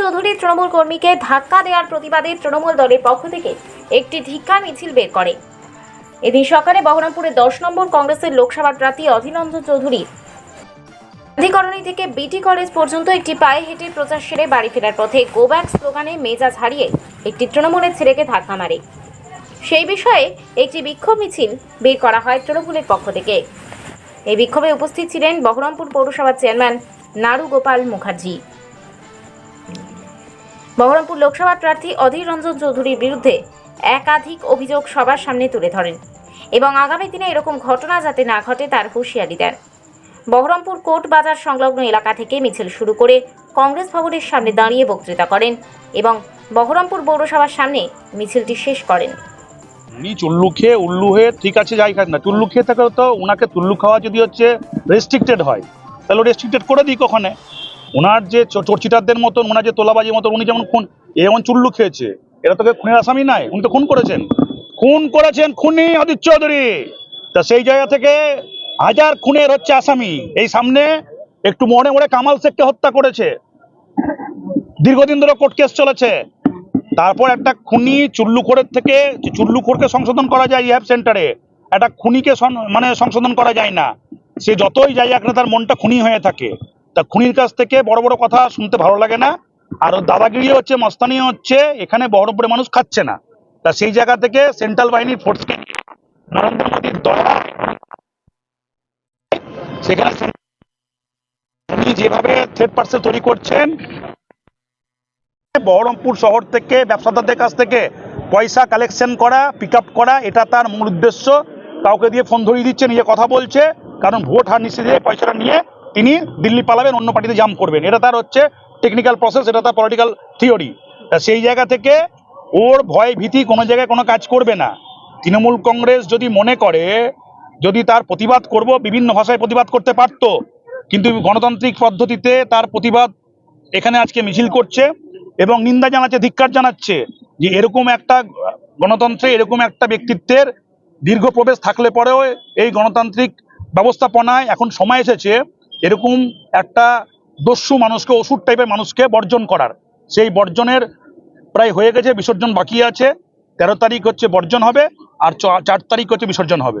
চৌধুরী তৃণমূল কর্মীকে ধাক্কা দেওয়ার প্রতিবাদে তৃণমূল দলের পক্ষ থেকে একটি ধিক্কার মিছিল বের করে। এদিন সকালে বহরমপুরে দশ নম্বর কংগ্রেসের লোকসভা প্রার্থী অধীররঞ্জন চৌধুরী গান্ধীকরণী থেকে বিটি কলেজ পর্যন্ত একটি পায়ে হেঁটে প্রচার সেরে বাড়ি ফেরার পথে গো ব্যাক স্লোগানে মেজাজ হারিয়ে একটি তৃণমূলের ছেলেকে ধাক্কা মারে। সেই বিষয়ে একটি বিক্ষোভ মিছিল বের করা হয় তৃণমূলের পক্ষ থেকে। এই বিক্ষোভে উপস্থিত ছিলেন বহরমপুর পৌরসভার চেয়ারম্যান নারু গোপাল মুখার্জি। বহরমপুর লোকসভা প্রার্থী অধীর রঞ্জন চৌধুরীর বিরুদ্ধে একাধিক অভিযোগ সবার সামনে তুলে ধরেন এবং আগামী দিনে এরকম ঘটনা যাতে না ঘটে তার হুঁশিয়ারি দেন। বহরমপুর কোর্ট বাজার সংলগ্ন এলাকা থেকে মিছিল শুরু করে কংগ্রেস ভবনের সামনে দাঁড়িয়ে বক্তৃতা করেন এবং বহরমপুর পৌরসভার সামনে মিছিলটি শেষ করেন। উনি চুল্লু খেয়ে উল্লু হয়ে ঠিক আছে, যাই খান না, চুল্লু খেয়ে থাকলে তো ওনাকে চুল্লু খাওয়া যদি হচ্ছে রেস্ট্রিক্টেড হয়, তাহলে রেস্ট্রিক্টেড করে দিক ওখানে ওনার যে চোরচিটারদের মতন, ওনার যে তোলাবাজির মতন, উনি যেমন খুন, এ যেমন চুল্লু খেয়েছে, এরা তোকে খুনের আসামি নাই, উনি তো খুন করেছেন। খুন করেছেন খুনি অদিত চৌধুরী। তা সেই জায়গা থেকে হাজার খুনের হচ্ছে আসামি। এই সামনে একটু মনে মনে কামাল শেখকে হত্যা করেছে। দীর্ঘদিন ধরে কোর্ট কেস চলেছে। তারপর একটা খুনি চুল্লুখোরের থেকে চুল্লুখোরকে সংশোধন করা যায় রিহ্যাব সেন্টারে, একটা খুনিকে মানে সংশোধন করা যায় না। সে যতই যাই এক তার মনটা খুনি হয়ে থাকে। তা খুনির কাছ থেকে বড় বড় কথা শুনতে ভালো লাগে না। আর ওর দাদাগিরি হচ্ছে, মস্তানি হচ্ছে, এখানে বহরমপুরে মানুষ খাচ্ছে না। তা সেই জায়গা থেকে সেন্ট্রাল বাহিনীর ফোর্সকে নরেন্দ্র মোদীর দয়া সেখানে উনি যেভাবে থ্রেড পার্সেল তৈরি করছেন, বহরমপুর শহর থেকে, ব্যবসাদারদের কাছ থেকে পয়সা কালেকশন করা পিক করা, এটা তার মূল উদ্দেশ্য। কাউকে দিয়ে ফোন ধরিয়ে দিচ্ছে, নিজে কথা বলছে, কারণ ভোট হার নিশ্চিত পয়সাটা নিয়ে তিনি দিল্লি পালাবেন, অন্য পার্টিতে জাম করবেন। এটা তার হচ্ছে টেকনিক্যাল প্রসেস এটা তার পলিটিক্যাল থিওরি তা সেই জায়গা থেকে ওর ভয় ভীতি কোনো জায়গায় কোনো কাজ করবে না। তৃণমূল কংগ্রেস যদি মনে করে, যদি তার প্রতিবাদ করব, বিভিন্ন ভাষায় প্রতিবাদ করতে পারতো, কিন্তু গণতান্ত্রিক পদ্ধতিতে তার প্রতিবাদ এখানে আজকে মিছিল করছে এবং নিন্দা জানাচ্ছে, ধিক্কার জানাচ্ছে যে এরকম একটা গণতন্ত্রে, এরকম একটা ব্যক্তিত্বের দীর্ঘ প্রবেশ থাকলে পরেও এই গণতান্ত্রিক ব্যবস্থাপনায় এখন সময় এসেছে এরকম একটা দস্যু মানুষকে ওষুধ টাইপের মানুষকে বর্জন করার। সেই বর্জনের প্রায় হয়ে গেছে, বিসর্জন বাকি আছে। তেরো তারিখ হচ্ছে বর্জন হবে, আর চার তারিখ হচ্ছে বিসর্জন হবে।